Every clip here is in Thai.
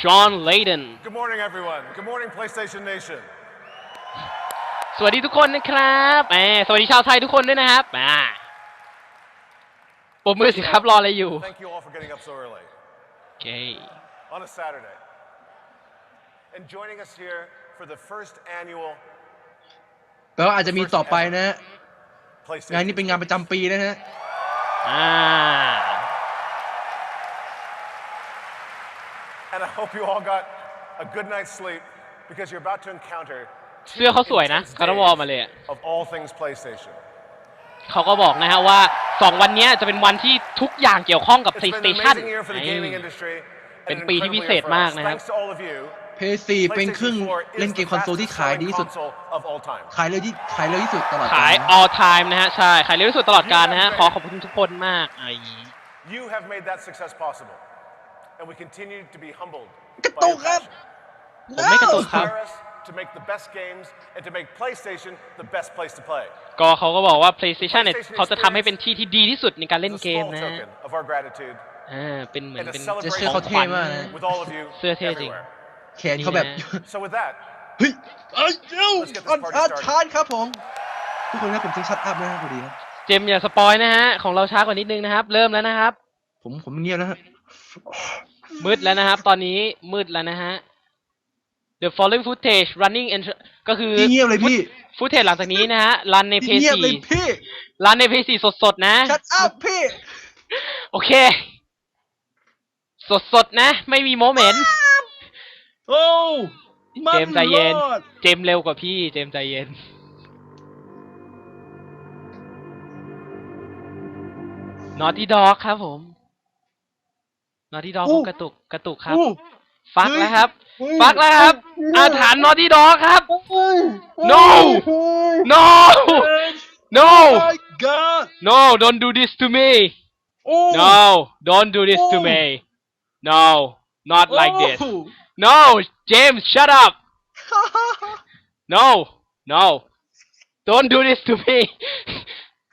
Sean Layden Good morning, everyone. Good morning, PlayStation Nation. สวัสดีทุกคนนะครับแหมสวัสดีชาวไทยทุกคนด้วยนะครับอ่าปรบมือสิครับรออะไรอยู่ Thank you all for getting up so early โอเค on a Saturday. And joining us here for the first annual แปลว่าอาจจะมีต่อไปนะฮะ PlayStation. งานนี้เป็นงานประจำปีนะฮะ อ่า And I hope you all got a good night's sleep because you're about to encounter เสื้อเขาสวยนะคาร์วอลมาเลยอะ of all things PlayStation. เขาก็บอกนะฮะว่า 2 วันเนี้ยจะเป็นวันที่ทุกอย่างเกี่ยวข้องกับ It's been an PlayStation amazing year for the gaming อืม industry. เป็น and an ปีที่ incredible พิเศ year ษ for มาก us. นะครับ Thanks to all of you. เพย์สี่เป็นเครื่อง PlayStation 4เล่น is เก the มคอนโซลที่ fastest ขาย selling ดีที่สุด console of all time. ขายเร็วที่ขายเร็วที่สุดตลอดกาขายลนะ all time นะฮะ ใช่ ขายเร็วที่สุดตลอดกาลนะฮะ ขอขอบคุณทุกคนมากไอ้ You have made that success possible. And we continue to be humbled กระ by ตุ your กครับ passion. ผมไม่กระตุกครับ Inspire us to make the best games and to make PlayStation the best place to play. ก็เขาก็บอกว่า PlayStation เนี่ยเขาจะทำให้เป็นที่ที่ดีที่สุดในการเล่น It's a เกม small นะฮะ token of our gratitude อ่าเป็นเหมือน and a เป็นจะเชื่อ celebration เขาเท่มากนะ with all of you เสื้อเท่จริง everywhere. แขนเขาแบบ นี่นะ So with that, เฮ้ยเอ้ยเอ้า Let's get this อัน party อัน started. ชาร์จครับผม ทุกคนครับผมต้องชัดอัพนะฮะพอดีครับเจมส์อย่าสปอยนะฮะ ของเราช้ากว่านิดนึงนะครับ เริ่มแล้วนะครับ ผมผมเงียบแล้วฮะ มืดแล้วนะครับ ตอนนี้มืดแล้วนะฮะ The following footage running and ก็คือพี่เงียบเลยพี่ ฟุตเทจหลังจากนี้นะฮะรันในพี่เงียบ PS4 เลยพี่ รันใน PS4 สดๆนะ ชัดอัพพี่ โอเค สดๆนะ ไม่มีโมเมนต์ โอ้มันเจมส์ใจเย็นรอดเจมส์เร็วกว่าพี่ เจมส์ใจเย็น Naughty Dog ครับผม Naughty Dog ผมกระตุกกระตุกครับอู้ฟักเฮ้ยแล้วครับเฮ้ยฟักแล้วครับ อาถรรพ์ Naughty Dog ครับเฮ้ย No เฮ้ย no เฮ้ย no Oh my god no don't do this to me โอ้ no don't do this to Oh. me no not like this โอ้ no James shut up no no don't do this to me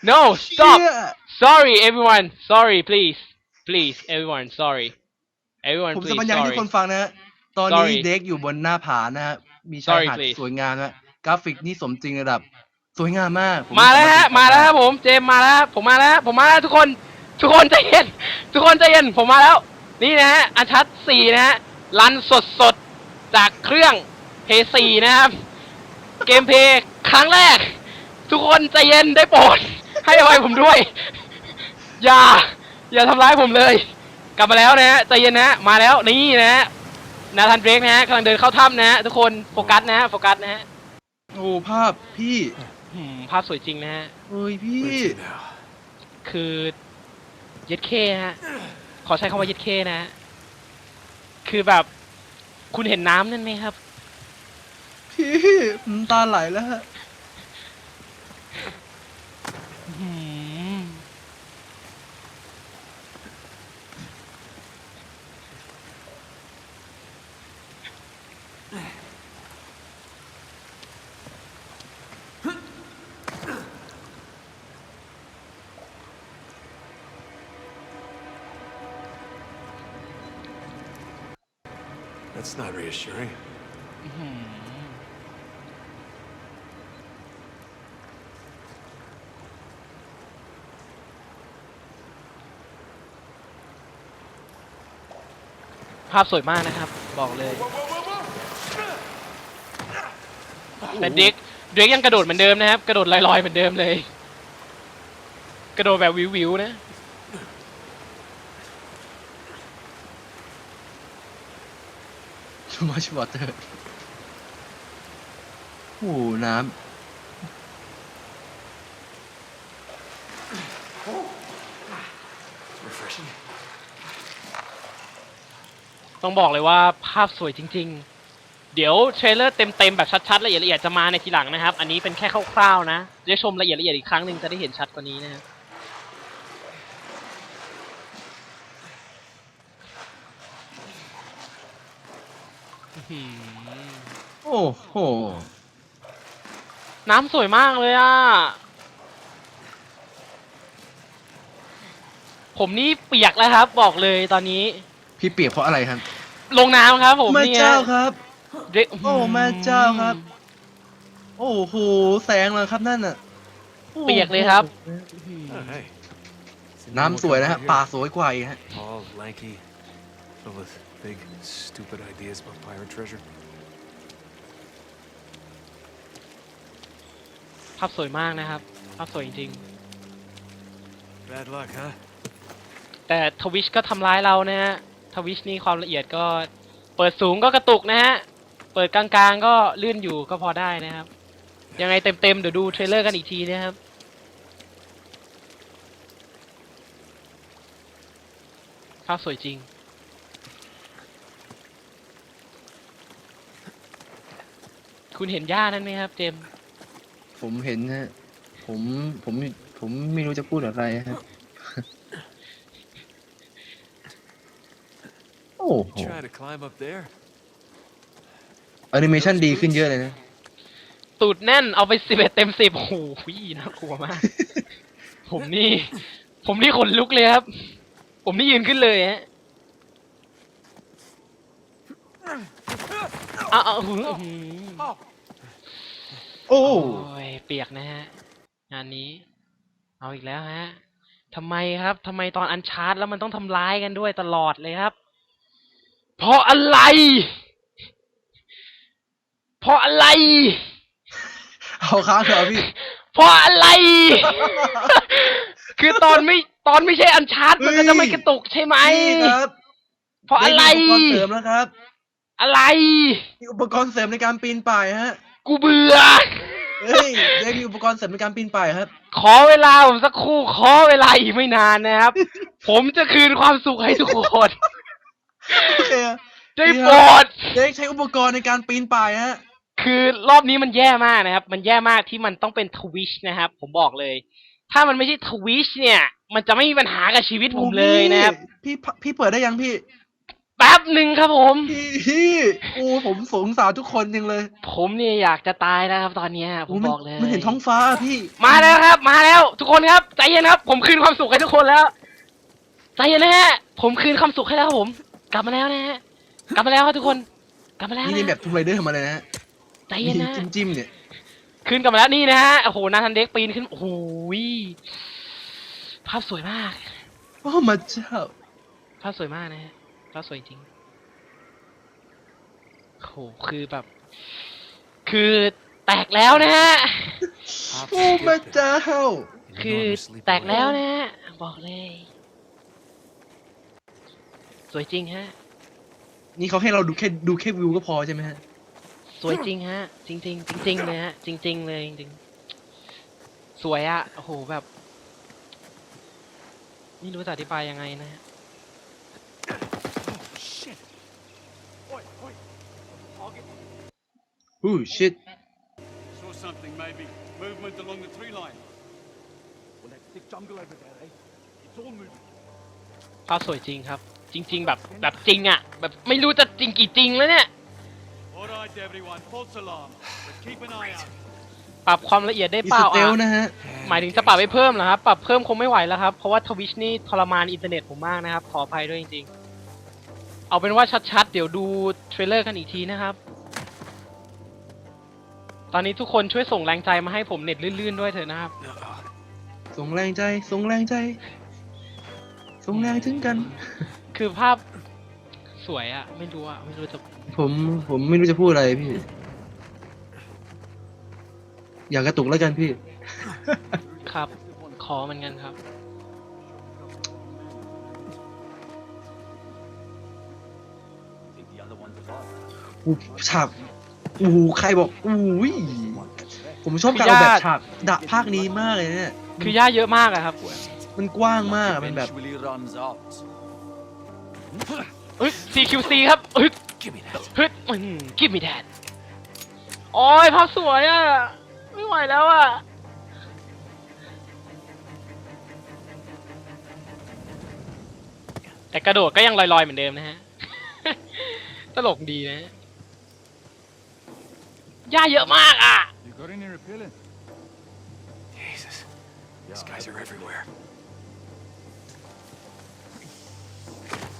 no stop เชี่ย sorry everyone sorry please please everyone sorry everyone ผมจะ please บรรยายให้ทุก sorry คนฟังนะฮะตอนนี้ Sorry เด็กอยู่บนหน้าผานะฮะมีชาย Sorry หาด please สวยงามนะกราฟิกนี่สมจริงระดับ สวยงามมากผมาแล้วฮะสรถมาแล้วครับผมเจมส์มาแล้วครับผมมาแล้วผมมาแล้วทุกคนทุกคนใจเย็นทุกคนใจเย็นผมมาแล้ว นี่นะฮะอันชัดสี่นะฮะรันสดสดๆจากเครื่องเพย์สี่นะครับ เกมเพย์ครั้งแรก ทุกคนใจเย็นได้โปรดให้อภัยผมด้วย อย่า อย่าทำร้ายผมเลย กลับมาแล้วนะฮะใจเย็นนะฮะมาแล้วนี่นะฮะนาธานเบรกนะฮะกำลังเดินเข้าถ้ำนะฮะทุกคนโฟกัสนะฮะโฟกัสนะฮะโอ้ภาพพี่อืมภาพสวยจริงนะฮะเฮ้ยพี่ คือเย็ดเคฮะขอใช้คำว่าเย็ดเคนะฮะคือแบบ คุณเห็นน้ำนั่นไหมครับ พี่น้ำตาไหลแล้วฮะ reassuring. ภาพสวยมากนะครับ บอกเลย แต่เด็กเด็กยังกระโดดเหมือนเดิมนะครับ กระโดดลอยๆเหมือนเดิมเลย กระโดดแบบวิวๆนะ ชูมาชวอเตอร์โอ้น้ Refreshing. ต้องบอกเลยว่าภาพสวยจริง ๆ เดี๋ยวเทรลเลอร์เต็มๆแบบชัดๆละเอียดละเอียดจะมาในทีหลังนะครับ อันนี้เป็นแค่คร่าวๆนะได้ชมละเอียดละเอียดอีกครั้งหนึ่งจะได้เห็นชัดกว่านี้นะครับ หือำโอ้โห น้ำสวยมากเลยอะ ผมนี่เปียกแล้วครับ บอกเลยตอนนี้ พี่เปียกเพราะอะไรครับลงน้ำครับ ผมแม่นี่เจ้าฮะครับ เด็กโอ้แม่เจ้าครับ โอ้โห แสงเลยครับนั่นน่ะเปียกเลยครับ Oh, hey. Seen น้ำ anyone สวยนะ come ฮะ out ป่า here? สวยกว่าอีกฮะ Tall, lanky, filled with big, stupid ideas about pirate treasure. ภาพสวยมากนะครับ ภาพสวยจริง Bad luck, huh? ๆ แต่ทวิชก็ทำร้ายเรานะฮะ ทวิชนี่ความละเอียดก็ เปิดสูงก็กระตุกนะฮะ เปิดกลางๆ ก็ลื่นอยู่ก็พอได้นะครับ ยังไงเต็มๆ เดี๋ยวดูเทรลเลอร์กันอีกทีนะครับ ภาพสวยจริง คุณเห็นหญ้านั้นไหมครับ เจมส์ผมเห็นฮะ ผมผมผมไม่รู้จะพูดอะไรฮะ โอ้โห Try to climb up there? แอนิเมชันดีขึ้นเยอะเลยนะ ตูดแน่นเอาไปสิบเอ็ดเต็มสิบโอ้โหน่ากลัวมาก ผมนี่ ผมนี่ขนลุกเลยครับ ผมนี่ยืนขึ้นเลยฮะอ้าวอ้าวอื้อหือ โอ้โอ้ยเปียกนะฮะ งานนี้ เอาอีกแล้วฮะทำไมครับทำไมตอนอันชาร์จแล้วมันต้องทำร้ายกันด้วยตลอดเลยครับ เพราะอะไร เพราะอะไร เอาค้างเถอะพี่ เพราะอะไร คือตอนไม่ตอนไม่ใช่อันชาร์จมันก็จะไม่กระตุกใช่ไหม นี่ครับเพราะอะไร ด้มีอุปกรณ์เสริมแล้วครับ อะไร มีอุปกรณ์เสริมในการปีนป่ายฮะ กูเบื่อ เฮ้ยได้มีอุปกรณ์เสริมในการปีนป่ายครับ ขอเวลาผมสักครู่ ขอเวลาอีกไม่นานนะครับ ผมจะคืนความสุขให้ทุกคนโอเคได้โปรด เด็กใช้อุปกรณ์ในการปีนป่ายฮะ คือรอบนี้มันแย่มากนะครับ มันแย่มากที่มันต้องเป็นทวิชนะครับ ผมบอกเลย ถ้ามันไม่ใช่ทวิชเนี่ย มันจะไม่มีปัญหากับชีวิตผมเลยนะครับ พี่พี่พี่เปิดได้ยังพี่ แป๊บหนึ่งครับผม พี่พี่โอ้ผมสงสารทุกคนยังเลยผมเนี่ยอยากจะตายแล้วครับตอนเนี้ยผโอ้มมันบอกเลยมันเห็นท้องฟ้าอะพี่มาแล้วครับ มาแล้ว ทุกคนครับใจเย็นครับ ผมคืนความสุขให้ทุกคนแล้วใจเย็นนะฮะผมคืนความสุขให้แล้วครับผม กลับมาแล้วนะฮะกลับมาแล้วครับทุกคน กลับมาแล้วนี่นะในแบบทูมไรเดอร์มาเลยนะฮะใจเย็นนะจิ้มจิ้มๆเนี่ยคืนกลับมาแล้วนี่นะฮะโอ้โหนาทันเด็กปีนขึ้นโอ้โหภาพสวยมาก โอ้มาเจ้าภาพสวยมากนะฮะ ภาพสวยจริงโหคือแบบ คือแตกแล้วนะฮะ Hop, โอ้ skip, มา and เจ้า คือ enormously แตกแล้ว polite. นะฮะ บอกเลย สวยจริงฮะ นี่เขาให้เราดูแค่ดูแค่วิวก็พอใช่ไหมฮะ สวยจริงฮะ จริงจริงๆจริงๆเลยฮะ จริง ๆ เลยจริงๆสวยอะโอ้โหแบบ ไม่รู้จะอธิบายยังไงนะฮะ อู้ชิต Saw something, maybe. Movement along the tree line. Well, that's thick jungle over there, eh? It's all moving. ภาพสวยจริงครับ จริง ๆ แบบแบบจริงอะแบบไม่รู้จะจริงกี่จริงแล้วเนี่ย All right, everyone. False alarm. But keep an eye out. ปรับความละเอียดได้มีเปสล่าเตลอะนะฮะ หมายถึงจะปรับให้เพิ่มเหรอครับ ปรับเพิ่มคงไม่ไหวแล้วครับ เพราะว่าทวิชนี่ทรมานอินเทอร์เน็ตผมมากนะครับ ขออภัยด้วยจริงๆ เอาเป็นว่าชัดๆ เดี๋ยวดูเทรลเลอร์กันอีกทีนะครับ ตอนนี้ทุกคนช่วยส่งแรงใจมาให้ผมเน็ตลื่นๆด้วยเถอะนะครับ ส่งแรงใจ ส่งแรงใจ ส่งแรงถึงกัน คือภาพสวยอะไม่รู้อะไม่รู้จะผมผมไม่รู้จะพูดอะไรพี่ อยากกระตุกแล้วกันพี่ ครับ ขอเหมือนกันครับ ฉากอู้ใครบอกอู้ยผมชอบการออกแบบฉากดะภาคนี้มากเลยเนี่ยคือย่าเยอะมากอะครับมันกว้างมากอะมันแบบ Eventually runs out. เฮ้ย CQC ครับเฮ้ย Give me that. เฮ้ยอืมกิฟมีแดดโอ้ยภาพสวยอะไม่ไหวแล้วอะแต่กระโดดก็ยังลอยๆเหมือนเดิมนะฮะ ตลกดีนะ ฮะย่าเยอะมากอ่ะ You got any repellent? Jesus. These guys are everywhere.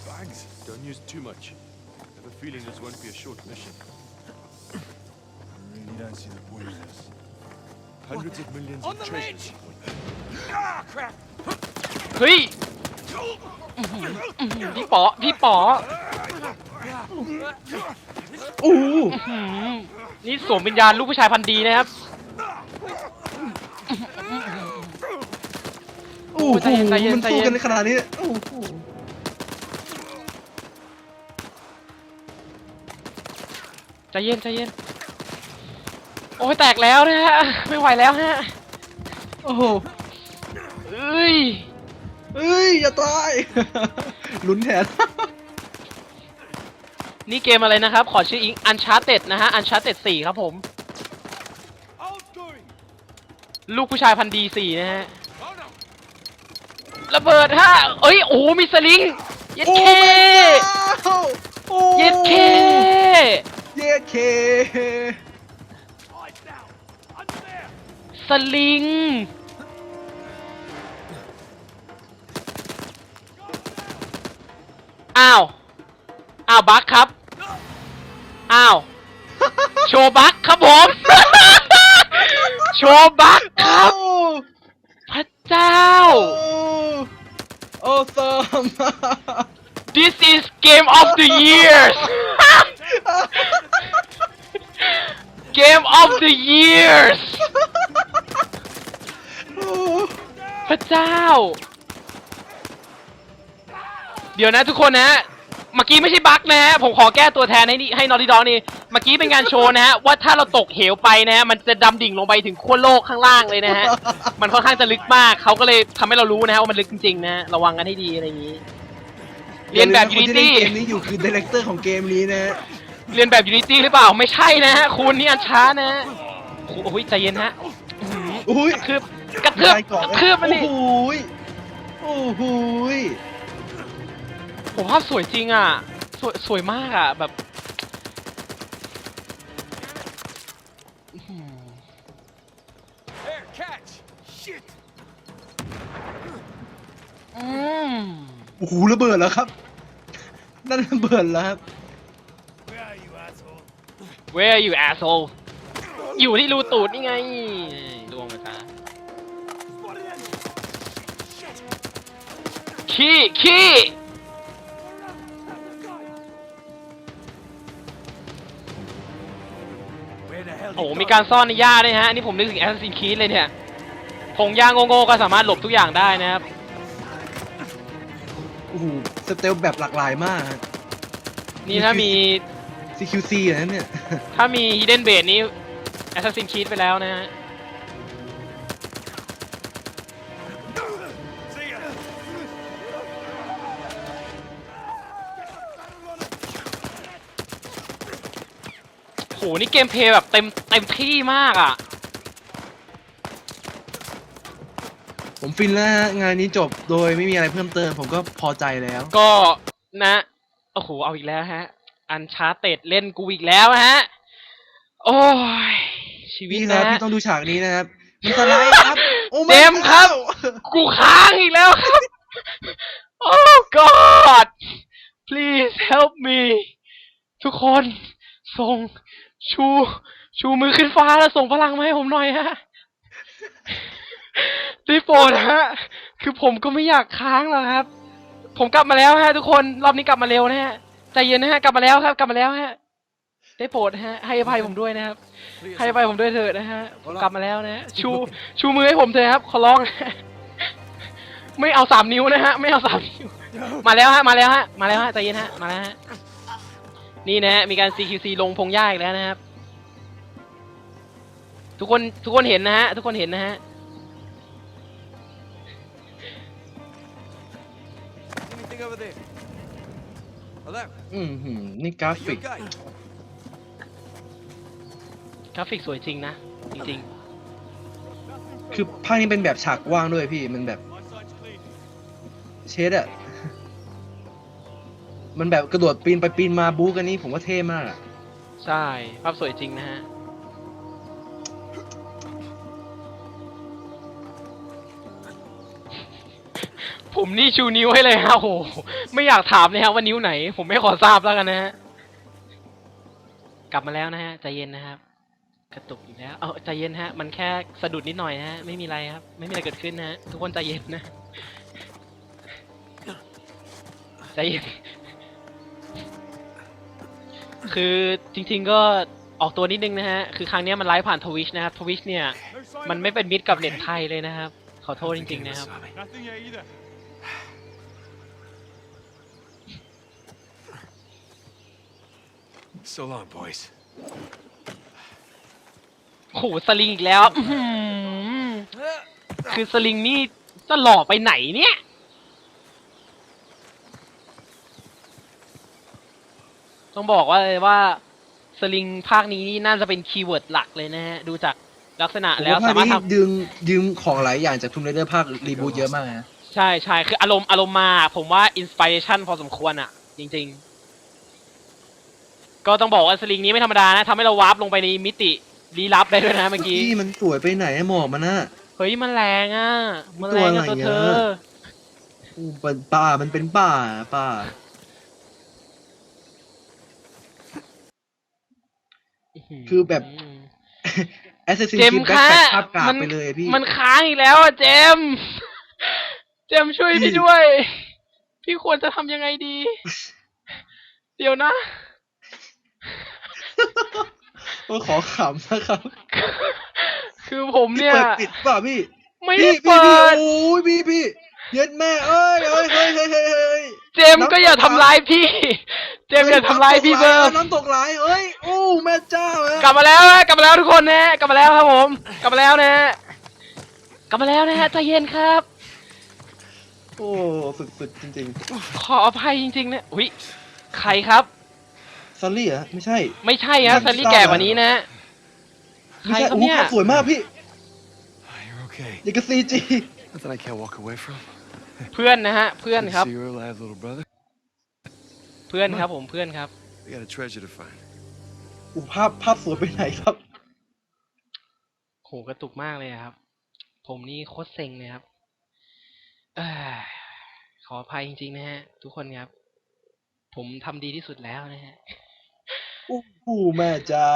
Bags. Don't use too much. have a feeling this won't be a short mission. I really don't see the point of this. Hundreds of millions On of the treasure. ledge! Ah, crap! เฮ้ยอื้อหืออื้อหือพี่ป๋อพี่ป๋อ โอ้โห อื้อหือ นี่สวมวิญญาณลูกผู้ชายพันธุ์ดีนะครับโอ้โหใจเย็นใจเย็นมันใจสู้เย็น กันในขนาดนี้โอ้โหใจเย็นใจเย็น โอ้ยแตกแล้วนะฮะ ไม่ไหวแล้วฮะโอ้โหเอ้ย เอ้ยอย่าตาย ลุ้นแทน นี่เกมอะไรนะครับ ขอชื่ออิงอันชาร์เต็ดนะฮะอันชาร์เต็ดสี่ครับผม Outgoing! ลูกผู้ชายพันธุ์ดีสี่นะฮะ Oh no! ระเบิดฮะเอ้ยโอ้โหมีสลิงเย็ดโอ้เคแม่เจ้าโอ้เย็ดเคเย็ดเค Eyes down! Under there! สลิงอ้าว อ้าวบัคครับ อ้าว โชว์บัคครับผม โชว์บัคครับโอ้พระเจ้าโอ้โอ้ซอม This is game of the years Game of the years พระเจ้า เดี๋ยวนะทุกคนนะฮะ เมื่อกี้ไม่ใช่บั๊กนะฮะ ผมขอแก้ตัวแทนให้นี่ให้นอริดองนี่ เมื่อกี้เป็นการโชว์นะฮะ ว่าถ้าเราตกเหวไปนะฮะ มันจะดำดิ่งลงไปถึงขั้วโลกข้างล่างเลยนะฮะ มันค่อนข้างจะลึกมาก เขาก็เลยทำให้เรารู้นะฮะว่ามันลึกจริงๆนะฮะ ระวังกันให้ดีอะไรอย่างนี้ เรียนแบบคนที่เล่ Unity นเกมนี้อยู่คือดีเลกเตอร์ของเกมนี้นะฮะเรียนแบบ Unity หรือเปล่า ไม่ใช่นะฮะ คุณนี่อันช้านะฮะโอ้โหใจเย็นฮะอื้อหืออุ้ยกระทืบกระทืบใครกเกาะระทืบมันนี่ โอ้โหยโอ้โหย ผมภาพสวยจริงอะ สวยสวยมากอะ แบบอื้อหือ There, catch! Shit! อืมโอ้โหระเบิดแล้วครับ นั่นระเบิดแล้วครับ Where are you, asshole? Where are you asshole อยู่ที่รูตูดนี่ไงลวงไปซะ Spotted enemy! ขี้ขี้ โอ้โหมีการซ่อนในหญ้าด้วยฮะ นี่ผมนึกถึง Assassin's Creed เลยเนี่ยพงหญ้าโง่ๆก็สามารถหลบทุกอย่างได้นะครับ โอ้โหสเตลแบบหลากหลายมากฮะ นี่ถ้ามี CQC อย่างนั้นเนี่ย ถ้ามี Hidden Base นี้ Assassin's Creed ไปแล้วนะฮะ นี่เกมเพลย์แบบเต็มเต็มที่มากอะ ผมฟินแล้วฮะงานนี้จบโดยไม่มีอะไรเพิ่มเติม ผมก็พอใจแล้ว ก็นะ โอ้โห เอาอีกแล้วฮะ อันชาเต็ดเล่นกูอีกแล้วฮะ โอ้ย ชีวิตพี่ครับนะ พี่ต้องดูฉากนี้นะครับ มันสไลด์ครับโอ้เจมส์ครับกูค้างอีกแล้วครับ โอ้ God please help me ทุกคน ส่ง ชู ชูมือขึ้นฟ้าแล้วส่งพลังมาให้ผมหน่อยฮะได้โปรดฮะ คือผมก็ไม่อยากค้างหรอกครับ ผมกลับมาแล้วฮะ ทุกคนรอบนี้กลับมาเร็วนะฮะใจเย็นนะฮะกลับมาแล้วครับ กลับมาแล้วฮะ ได้โปรดฮะ ให้อภัยผมด้วยนะครับ ให้อภัยผมด้วยเถิดนะฮะผมกลับมาแล้วนะฮะชู ชูมือให้ผมเถอะครับ ขอร้องไม่เอาสามนิ้วนะฮะ ไม่เอาสามนิ้ว มาแล้วฮะ มาแล้วฮะ มาแล้วฮะ ใจเย็นฮะ มาแล้วฮะ นี่นะฮะมีการ CQC ลงพงหญ้าอีกแล้วนะครับ ทุกคนทุกคนเห็นนะฮะทุกคนเห็นนะฮะ Anything over there? Hello? อืมหืมนี่กรา You ฟิก okay? กราฟิกสวยจริงนะ จริงคือภาคนี้เป็นแบบฉากว่างด้วยพี่ มันแบบ My sight's clean. เชดอะ มันแบบกระโดดปีนไปปีนมาบู๊กันนี่ผมว่าเท่มากอะใช่ ภาพสวยจริงนะฮะ ผมนี่ชูนิ้วให้เลยฮะโอ้โห ไม่อยากถามเลยฮะว่านิ้วไหน ผมไม่ขอทราบแล้วกันนะฮะ กลับมาแล้วนะฮะ ใจเย็นนะครับ กระตุกอีกแล้ว เอาใจเย็นฮะ มันแค่สะดุดนิดหน่อยนะฮะ ไม่มีอะไรครับ ไม่มีอะไรเกิดขึ้นนะฮะ ทุกคนใจเย็นนะ ใจเย็น คือจริงๆก็ออกตัวนิดนึงนะฮะ คือครั้งเนี้ยมันไลฟ์ผ่านทวิชนะครับทวิชเนี่ย No sign มัน of ไม่ it. เป็นมิตรกับเน็ตไทยเลยนะครับ ขอโทษจริงๆนะครับ Swami. Nothing here either. So long, boys. โหสลิงอีกแล้วอื้อหือคือสลิงนี่จะหล่อไปไหนเนี่ย ต้องบอกว่าเลยว่าสลิงภาคนี้นี่น่าจะเป็นคีย์เวิร์ดหลักเลยนะฮะ ดูจากลักษณะผมแล้วว่าภาสาคมารถนี้ทำดึงยืมของหลายอย่างจากทูมเรเดอร์ภาครีบูทเยอะมากนะใช่ใช่คืออารมณ์อารมณ์มาผมว่าอินสปิเรชันพอสมควรอะ จริง ๆ ก็ต้องบอกว่าสลิงนี้ไม่ธรรมดานะทำให้เราวาร์ปลงไปในมิติลี้ลับได้ด้วยนะเมื่อกี้พี่มันสวยไปไหนอะหมอกมันน่ะเฮ้ยมันแรงอะ มันแรงกับตัตัววอะไรเธอะออู้เป็นป่ามันเป็นป่าป่า คือแบบแอสซิสซินเจมคิส์ดแบ็คคะแบ็คภาพกราบมัน ไปเลยพี่ มันค้างอีกแล้วอะเจมส์เจมส์ช่วยพี่ พี่ด้วย พี่ควรจะทำยังไงดี เดี๋ยวนะก็ขอขำนะครับคือผมพี่เนี่ย เปิดปิดเปล่าพี่ ไม่ได้พี่พี่เปิพี่ด โอ้ยพี่พี่เย็ดแม่เอ้ยเอ้ยเฮ้ยเฮ้ยเฮ้ยเฮ้ย เจมส์ก็อย่าทำร้ายพี่ เจมส์อย่าทำร้ายพี่เบิร์น้ำตกไหลเอ้ยโอ้แม่เจ้าเอ้ยกลับมาแล้วนะกลับมาแล้วทุกคนนะกลับมาแล้วครับผม กลับมาแล้วนะฮะกลับมาแล้วนะฮะใจเย็นครับ โอ้สุดๆจริงขออภัยจริงๆนะอุ้ยใครครับ ๆซอรี่เหรอไม่ใช่ ไม่ใช่ฮะไม่ซันลี่ทราบแก่กว่านี้นะใคไม่รใช่ครับโอ้โหเนี่ย ภาพสวยมากพี่ Ah, You're okay. อย่างกับซีจี Nothing I can't walk away from. เพื่อนนะฮะ เพื่อน Good to ครับ See your alive little brother. เพื่อนครับผมเพื่อนครับ We got a treasure to find. โอ้ภาพภาพสวยไปไหนครับ โหกระตุกมากเลยอะครับ ผมนี่โคตรเซ็งเลยครับเอ้ยขออภัยจริงๆนะฮะ ทุกคนครับ ผมทำดีที่สุดแล้วนะฮะโอ้โหแม่เจ้า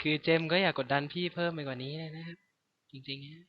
คือเจมส์ก็อยากกดดันพี่เพิ่มไปกว่านี้เลยนะครับจริงๆฮะ